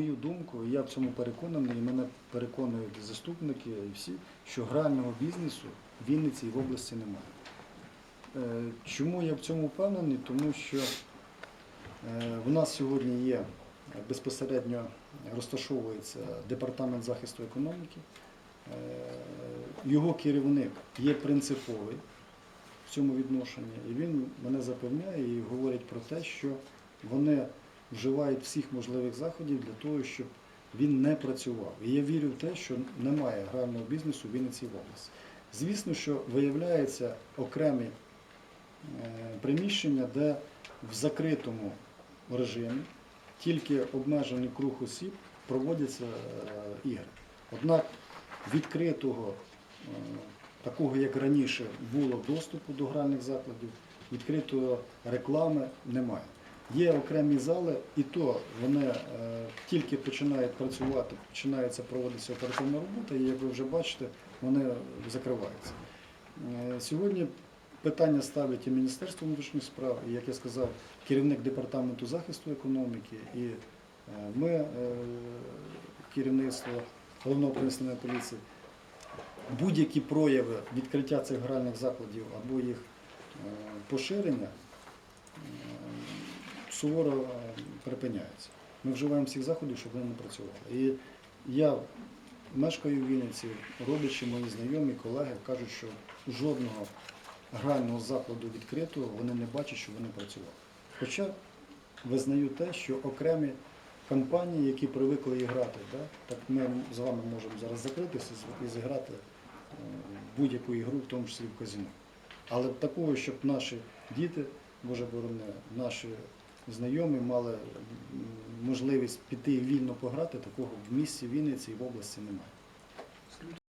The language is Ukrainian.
Мою думку, я в цьому переконаний, і мене переконують заступники і всі, що грального бізнесу в Вінниці і в області немає. Е, Чому я в цьому впевнений? Тому що е, в нас сьогодні є е, безпосередньо розташовується департамент захисту економіки. Його керівник є принциповий в цьому відношенні, і він мене запевняє і говорить про те, що вони вживають всіх можливих заходів для того, щоб він не працював. І я вірю в те, що немає грального бізнесу в Вінниці в області. Звісно, що виявляються окремі е, приміщення, де в закритому режимі тільки обмежений круг осіб проводяться е, ігри. Однак відкритого, е, такого як раніше було доступу до гральних закладів, відкритої реклами немає. Є окремі зали, і то вони е, тільки починають працювати, починається проводитися оперативна робота, і як ви вже бачите, вони закриваються. Е, Сьогодні питання ставить і Міністерство внутрішніх справ, і, як я сказав, керівник департаменту захисту економіки, і е, ми, керівництво головного управління поліції, будь-які прояви відкриття цих гральних закладів або їх поширення суворо е, припиняються. Ми вживаємо всіх заходів, щоб вони не працювали. І я мешкаю в Вінниці, родичі, мої знайомі, колеги кажуть, що жодного грального закладу відкритого вони не бачать, що вони працювали. Хоча визнаю те, що окремі компанії, які привикли грати, так ми з вами можемо зараз закритися і зіграти е, будь-яку ігру, в тому числі в казино. Але такого, щоб наші діти, Боже борони, наші знайомі мали можливість піти вільно пограти, такого в місті Вінниці і в області немає.